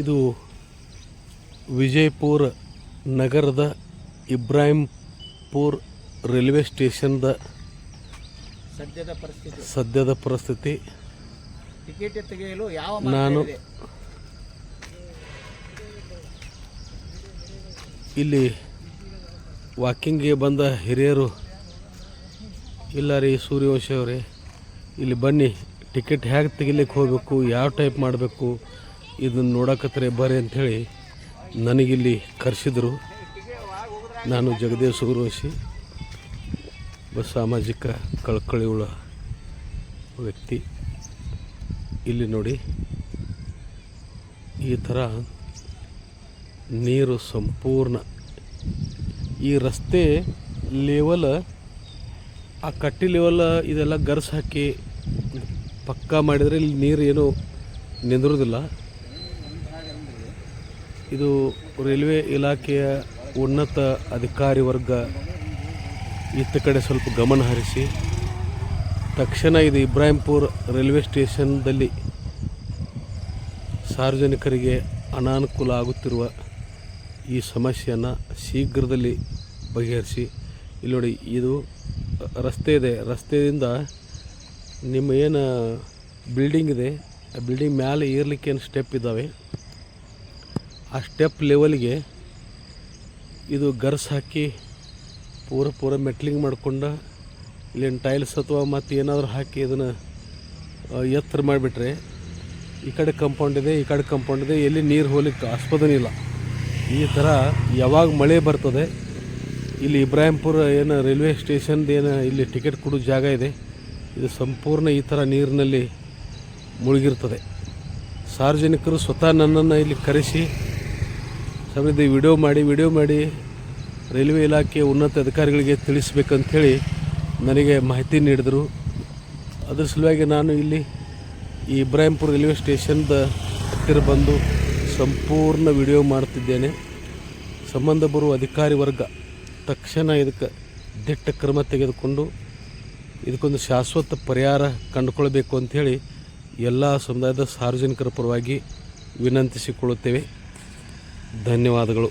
ಇದು ವಿಜಯಪುರ ನಗರದ ಇಬ್ರಾಹಿಂಪುರ್ ರೈಲ್ವೆ ಸ್ಟೇಷನ್ದ ಸದ್ಯದ ಪರಿಸ್ಥಿತಿ. ಸದ್ಯದ ಪರಿಸ್ಥಿತಿ. ಟಿಕೆಟ್ ತೆಗೆಯಲು ಯಾವ ನಾನು-? ಇಲ್ಲಿ ವಾಕಿಂಗ್ಗೆ ಬಂದ ಹಿರಿಯರು ಇಲ್ಲ ರೀ ಸೂರ್ಯವಂಶಿ ಅವರೇ ಇಲ್ಲಿ ಬನ್ನಿ. ಟಿಕೆಟ್ ಹೇಗೆ ತೆಗಿಲಿಕ್ಕೆ ಹೋಗಬೇಕು, ಯಾವ ಟೈಪ್ ಮಾಡಬೇಕು, ಇದನ್ನು ನೋಡಕತ್ತರೆ ಬರ್ರಿ ಅಂಥೇಳಿ ನನಗಿಲ್ಲಿ ಕರೆಸಿದರು. ನಾನು ಜಗದೇವ್ ಸೂರ್ಯವಂಶಿ ಒಬ್ಬ ಸಾಮಾಜಿಕ ಕಳಕಳಿಯುಳ್ಳ ವ್ಯಕ್ತಿ. ಇಲ್ಲಿ ನೋಡಿ, ಈ ಥರ ನೀರು ಸಂಪೂರ್ಣ. ಈ ರಸ್ತೆ ಲೆವಲ್ ಆ ಕಟ್ಟಿ ಲೆವಲ್ ಇದೆಲ್ಲ ಗರ್ಸ್ ಹಾಕಿ ಪಕ್ಕಾ ಮಾಡಿದರೆ ಇಲ್ಲಿ ನೀರು ಏನು ನಿಂದಿರೋದಿಲ್ಲ ಇದು ರೈಲ್ವೆ ಇಲಾಖೆಯ ಉನ್ನತ ಅಧಿಕಾರಿ ವರ್ಗ ಇತ್ತ ಕಡೆ ಸ್ವಲ್ಪ ಗಮನ ಹರಿಸಿ. ತಕ್ಷಣ ಇದು ಇಬ್ರಾಹಿಂಪುರ್ ರೈಲ್ವೆ ಸ್ಟೇಷನ್ದಲ್ಲಿ ಸಾರ್ವಜನಿಕರಿಗೆ ಅನಾನುಕೂಲ ಆಗುತ್ತಿರುವ ಈ ಸಮಸ್ಯೆಯನ್ನು ಶೀಘ್ರದಲ್ಲಿ ಬಗೆಹರಿಸಿ. ಇಲ್ಲಿ ನೋಡಿ, ಇದು ರಸ್ತೆ ಇದೆ. ರಸ್ತೆಯಿಂದ ನಿಮ್ಮ ಏನು ಬಿಲ್ಡಿಂಗ್ ಇದೆ, ಆ ಬಿಲ್ಡಿಂಗ್ ಮೇಲೆ ಏರ್ಲಿಕ್ಕೆ ಏನು ಸ್ಟೆಪ್ ಇದ್ದಾವೆ ಆ ಸ್ಟೆಪ್ ಲೆವೆಲ್ಗೆ ಇದು ಗರ್ಸ್ ಹಾಕಿ ಪೂರ ಪೂರ ಮೆಟ್ಲಿಂಗ್ ಮಾಡ್ಕೊಂಡು, ಇಲ್ಲೇನು ಟೈಲ್ಸ್ ಅಥವಾ ಮತ್ತು ಏನಾದರೂ ಹಾಕಿ ಇದನ್ನು ಎತ್ತರ ಮಾಡಿಬಿಟ್ರೆ ಈ ಕಡೆ ಕಂಪೌಂಡ್ ಇದೆ, ಈ ಕಡೆ ಕಂಪೌಂಡ್ ಇದೆ, ಎಲ್ಲಿ ನೀರು ಹೋಗ್ಲಿಕ್ಕೆ ಆಸ್ಪದನೇ ಇಲ್ಲ. ಈ ಥರ ಯಾವಾಗ ಮಳೆ ಬರ್ತದೆ, ಇಲ್ಲಿ ಇಬ್ರಾಹಿಂಪುರ ಏನು ರೈಲ್ವೆ ಸ್ಟೇಷನ್ದು ಏನು ಇಲ್ಲಿ ಟಿಕೆಟ್ ಕೊಡೋ ಜಾಗ ಇದೆ ಇದು ಸಂಪೂರ್ಣ ಈ ಥರ ನೀರಿನಲ್ಲಿ ಮುಳುಗಿರ್ತದೆ. ಸಾರ್ವಜನಿಕರು ಸ್ವತಃ ನನ್ನನ್ನು ಇಲ್ಲಿ ಕರೆಸಿ, ಸಮಿತಿ ವಿಡಿಯೋ ಮಾಡಿ ವಿಡಿಯೋ ಮಾಡಿ ರೈಲ್ವೆ ಇಲಾಖೆ ಉನ್ನತ ಅಧಿಕಾರಿಗಳಿಗೆ ತಿಳಿಸ್ಬೇಕಂಥೇಳಿ ನನಗೆ ಮಾಹಿತಿ ನೀಡಿದರು. ಅದರ ಸಲುವಾಗಿ ನಾನು ಇಲ್ಲಿ ಈ ಇಬ್ರಾಹಿಂಪುರ ರೈಲ್ವೆ ಸ್ಟೇಷನ್ದ ಹತ್ತಿರ ಬಂದು ಸಂಪೂರ್ಣ ವಿಡಿಯೋ ಮಾಡ್ತಿದ್ದೇನೆ. ಸಂಬಂಧ ಬರುವ ಅಧಿಕಾರಿ ವರ್ಗ ತಕ್ಷಣ ಇದಕ್ಕೆ ದಿಟ್ಟ ಕ್ರಮ ತೆಗೆದುಕೊಂಡು ಇದಕ್ಕೊಂದು ಶಾಶ್ವತ ಪರಿಹಾರ ಕಂಡುಕೊಳ್ಬೇಕು ಅಂಥೇಳಿ ಎಲ್ಲ ಸಮುದಾಯದ ಸಾರ್ವಜನಿಕರ ಪರವಾಗಿ ವಿನಂತಿಸಿಕೊಳ್ಳುತ್ತೇವೆ. ಧನ್ಯವಾದಗಳು.